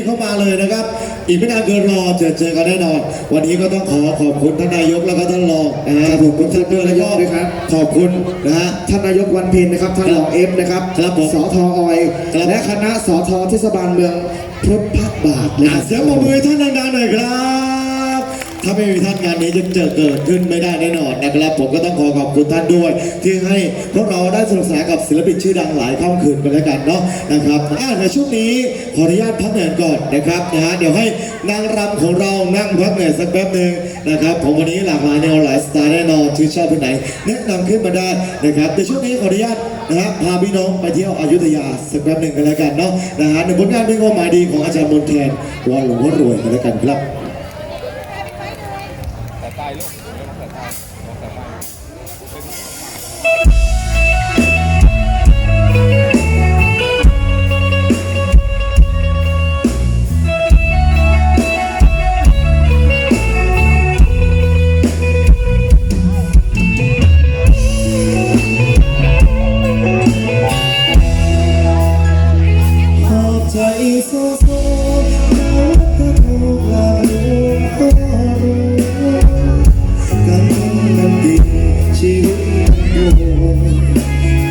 บเข้ามาเลยนะครับ อีกไม่นานเกินรอเจอเจอกันแน่นอน วันนี้ก็ต้องขอขอบคุณท่านนายกแล้วก็ท่านรองนะฮะขอบคุณท่านด้วยแล้วก็ขอบคุณนะฮะท่านนายกวันเพ็ญนะครับท่านรองเอฟนะครับครับผมสทออยครับและคณะสทเทศบาลเมืองพุทธบาทนะคอะรับเสียงปรบมือให้ท่านดังๆหน่อยครับ ถ้าไม่มีท่านงานนี้จะเจอเกิดขึ้นไม่ได้แน่นอนนะครับผมก็ต้องขอขอบคุณท่านด้วย ที่ให้พวกเราได้สนุกสนานกับศิลปินชื่อดังหลายค่ำคืนกันแล้วกันเนาะนะครับอะในช่วงนี้ขออนุญาตพักเหนื่อยก่อนนะครับนะฮะเดี๋ยวให้นางรำของเรานั่งพักเหนื่อยสักแป๊บหนึ่งนะครับผมวันนี้หลากหลายแนวหลายสไตล์แน่นอนที่อชอบที่ไหนแนะนำขึ้นมาได้นะครับในช่วงนี้ขออนุญาตนะฮะพาพี่น้องไปเที่ยวอยุธยาสักแป๊บหนึ่งกันแล้วกันเนาะนะฮะในผลงานเพลงความหมายดีของอาจารย์มนแคนวาหลวงพ่อรวยกันแล้วกันครับ ข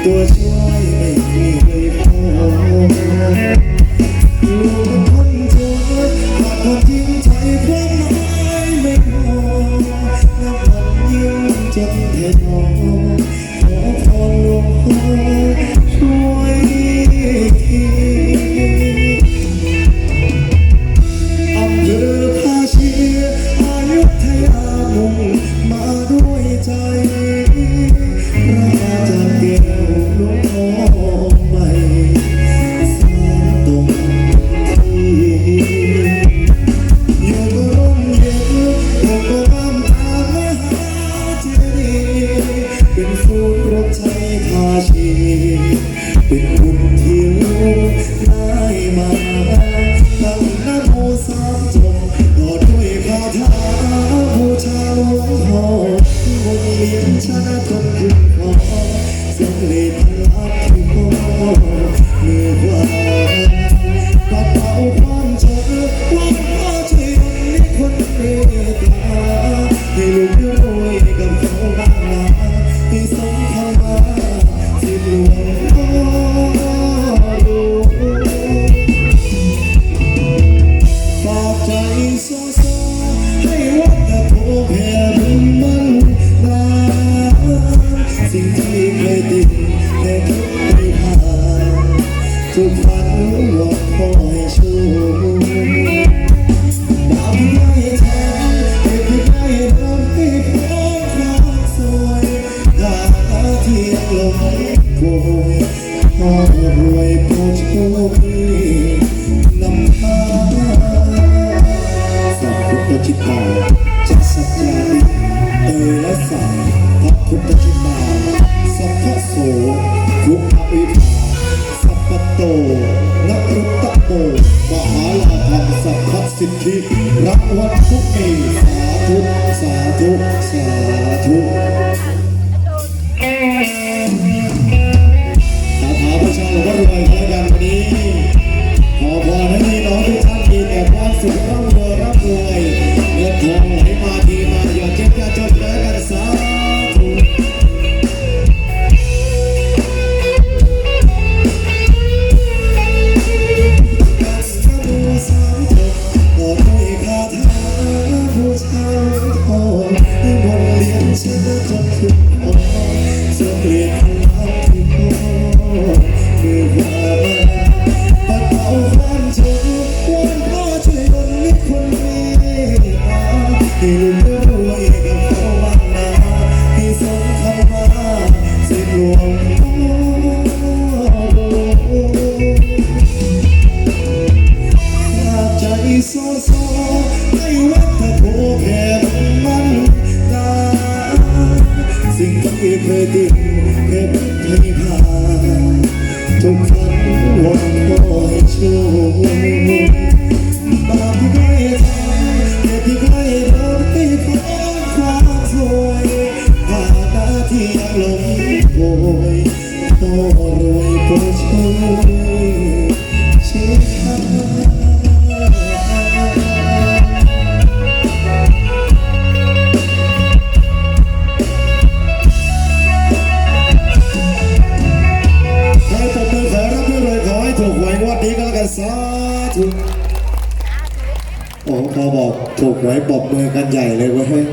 ตัวช่วยไม่มีเลยพออยู่เป็นคนจนขาดความจ วงพ่อวงเวียนชนะจนขึ้นคอสำเร็จลับที่พอเมื่อวานปัดเป่าความจนหวังพ่อช่วยให้คนเมตตาให้ลูกได้รวยกับเขาบ้างนะให้สมคำว่าที่หลวง ขอให้รวยโปรดโชคดีนำพาสัพพุทธจิตาจัสสัจจาริเตและสัมพระพุทธจิตาสัพพะโสทุกขวิภาสัพพโตนรุตตะโมมหาลาภสัพพะสิทธิรักวันทุกมีสาธุสาธุสาธุ โซโซในวัพระโพแมันตาสิ่งที่เคยดิ้นเคยบัดให้ผ่านทุคำวันก็ให้โชคบาปเคยทำแต่ที่เคยรับให้พ้นควาสวยหาตาที่ยังหลงโวยต่อรวยก็ช่วย สาธุโอ้พอบอกถูกไว้ปอบมือกันใหญ่เลยเว้ย